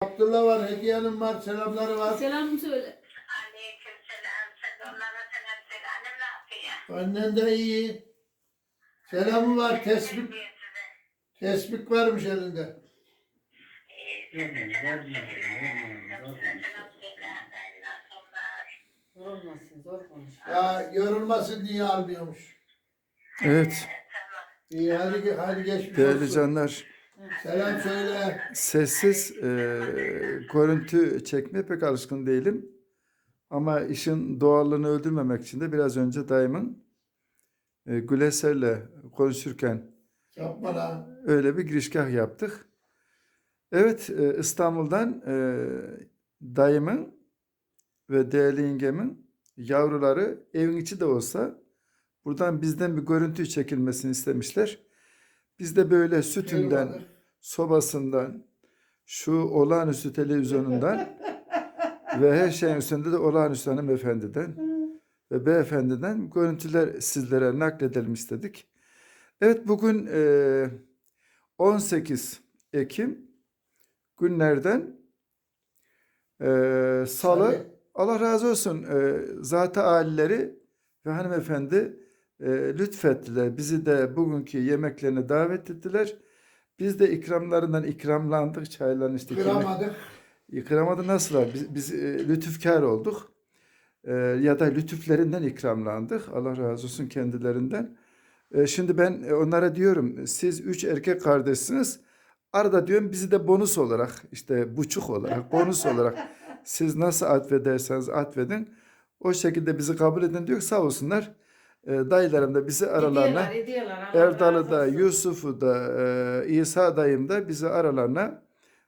Abdullah var, Hediye Hanım var, selamları var. Selam söyle. Aleykümselam. Sen onlara selam söyle. Annem ne yapıyor? Annen de iyi. Selamı var, tespih, Diyor size. tespih varmış elinde. İyi, size selam söyle. Size selam söyle. Hayırlı akşamlar. Zor olmasın, zor konuş. Ya yorulmasın diye almıyormuş. Evet Tamam. İyi hadi, hadi geçmiş değerli olsun. canlar Selam söyle. sessiz e, görüntü çekmeye pek alışkın değilim. Ama işin doğallığını öldürmemek için de biraz önce dayımın e, Güleser'le konuşurken Yapma lan. öyle bir girişgah yaptık. Evet e, İstanbul'dan e, dayımın ve değerli yengemin yavruları evin içi de olsa buradan bizden bir görüntü çekilmesini istemişler. Biz de böyle sütünden, Eyvallah. sobasından, şu olağanüstü televizyonundan ve her şeyin üstünde de olağanüstü hanımefendiden ve beyefendiden görüntüler sizlere nakledelim istedik. Evet bugün eee, 18 Ekim günlerden eee, Salı. Allah razı olsun eee zat aileleri ve hanımefendi eee, lütfettiler. Bizi de bugünkü yemeklerine davet ettiler. Biz de ikramlarından ikramlandık. Çaylarını içtik. yemek- Kıramadık. Kıramadı nasıl? Biz, biz e, lütufkar olduk. E, ya da lütuflerinden ikramlandık. Allah razı olsun kendilerinden. E, şimdi ben e, onlara diyorum siz üç erkek kardeşsiniz. Arada diyorum bizi de bonus olarak işte buçuk olarak bonus olarak siz nasıl atfederseniz atfedin. O şekilde bizi kabul edin diyor. Sağ olsunlar. E, dayılarım da bizi aralarına Ediyorlar, Erdal'ı da. Yusuf'u da, e, İsa dayım da bizi aralarına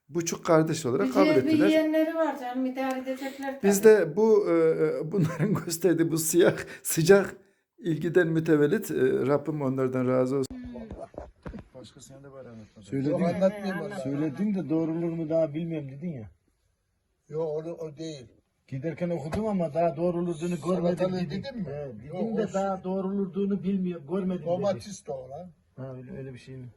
buçuk kardeş olarak Bir kabul diğer bir ettiler. yeğenleri var canım, idare edecekler. Biz de bu e, e, bunların gösterdiği bu siyah sıcak ilgiden mütevellit e, Rabbim onlardan razı olsun. Başka sen de var anlatma. Söyledin, Yok, anlatmayayım söyledin de doğruluğunu daha bilmiyorum dedin ya. Yok o, o değil. Giderken okudum ama daha doğruluğunu görmedim Salatalığı dedin. dedin mi? He, Yok, dedin de olsun. daha doğruluğunu bilmiyor, görmedim dedi. Domates de o lan. Ha, öyle, öyle bir şey mi?